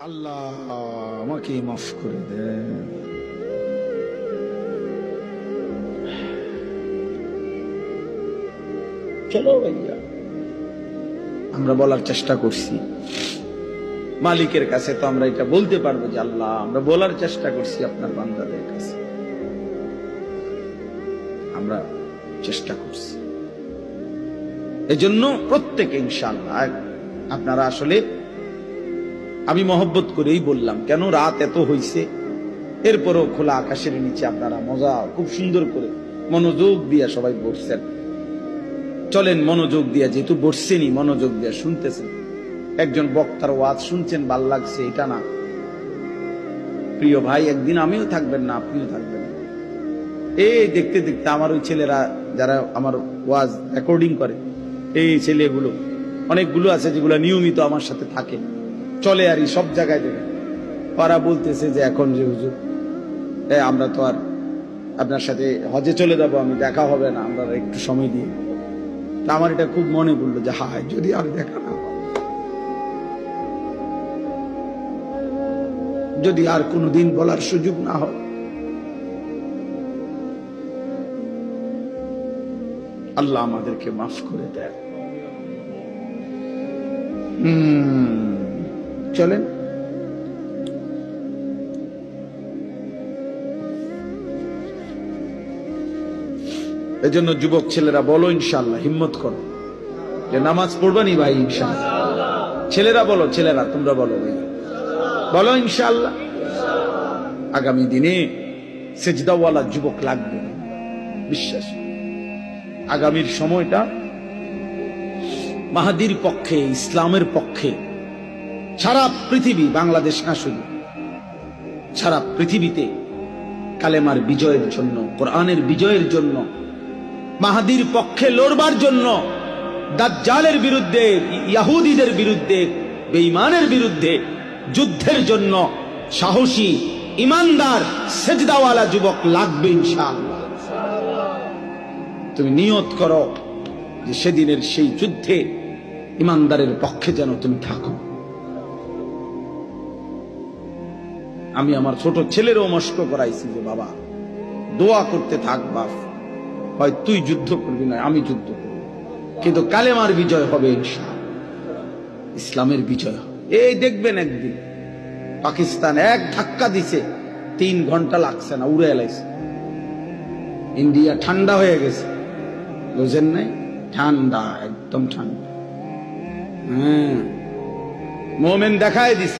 আল্লাহ আমাকে মাফ করে দেন চলো ভাইয়া। আমরা বলার চেষ্টা করছি। মালিকের কাছে তো আমরা এটা বলতে পারব যে আল্লাহ আমরা বলার চেষ্টা করছি আপনার বান্দাদের কাছে। আমরা চেষ্টা করছি। এজন্য প্রত্যেকে ইনশাল্লাহ আপনারা আসলে আমি মহব্বত করেই বললাম, কেন রাত এত হইছে? এরপরও খোলা আকাশের নিচে আপনারা মজা, খুব সুন্দর করে মনোযোগ দিয়ে সবাই বসছেন। চলেন, মনোযোগ দিয়ে, যেহেতু বসছেনি মনোযোগ দিয়ে শুনতেছেন। একজন বক্তার ওয়াজ শুনছেন, ভালো লাগছে, এটা না। প্রিয় ভাই, একদিন আমিও থাকবেন না, আপনিও থাকবেন। এই দেখতে দেখতে আমার ওই ছেলেরা, যারা আমার ওয়াজ রেকর্ডিং করে, এই ছেলেগুলো, অনেকগুলো আছে যেগুলো নিয়মিত আমার সাথে থাকে। চলে আর সব জায়গায় দেবে। ওরা বলতেছে যে এখন যে হুজুর আমরা তো আর আপনার সাথে হজে চলে যাব আমি দেখা হবে না আমরা একটু সময় দিয়ে। তা আমার এটা খুব মনে পড়ল যে হায় যদি আর দেখা না। যদি আর কোনোদিন বলার সুযোগ না হয়। আল্লাহ আমাদেরকে মাফ করে দেয় হুম, চলেন। এজন্য যুবক ছেলেরা বলো ইনশাল্লাহ হিম্মত করো। যে নামাজ পড়বানি ভাই ইনশাল্লাহ ছেলেরা বলো, ছেলেরা, তোমরা বলো ভাই। বলো ইনশাল্লাহ আগামী দিনে সেজদাওয়ালা যুবক লাগবে। বিশ্বাস। আগামীর সময়টা মাহাদির পক্ষে, ইসলামের পক্ষে সারা পৃথিবী বাংলাদেশ না শুধু সারা পৃথিবীতে কালেমার বিজয়ের জন্য, কোরআনের বিজয়ের জন্য, মাহাদির পক্ষে লড়বার জন্য, দাজ্জালের বিরুদ্ধে, ইয়াহুদিদের বিরুদ্ধে, বেঈমানের বিরুদ্ধে যুদ্ধের জন্য সাহসী, ইমানদার, সেজদাওয়ালা যুবক লাগবে ইনশাআল্লাহ। তুমি নিয়ত করো যে সেদিনের সেই যুদ্ধে ইমানদারের পক্ষে যেন তুমি থাকো। আমি আমার ছোট ছেলেরও মস্ক করাইছি যে, বাবা, দোয়া করতে থাক, বাপ। হয় তুই যুদ্ধ করবি না, আমি যুদ্ধ করব। কিন্তু কালেমার বিজয় হবে ইসলামের বিজয় এই দেখবেন একদিন, পাকিস্তান এক ধাক্কা দিছে, তিন ঘণ্টা লাগছে না, উড়ে এলাইছে ইন্ডিয়া ঠান্ডা হয়ে গেছে। বুঝেন নাই? ঠান্ডা, একদম ঠান্ডা। হ্যাঁ। মোমেন দেখায় দিছে।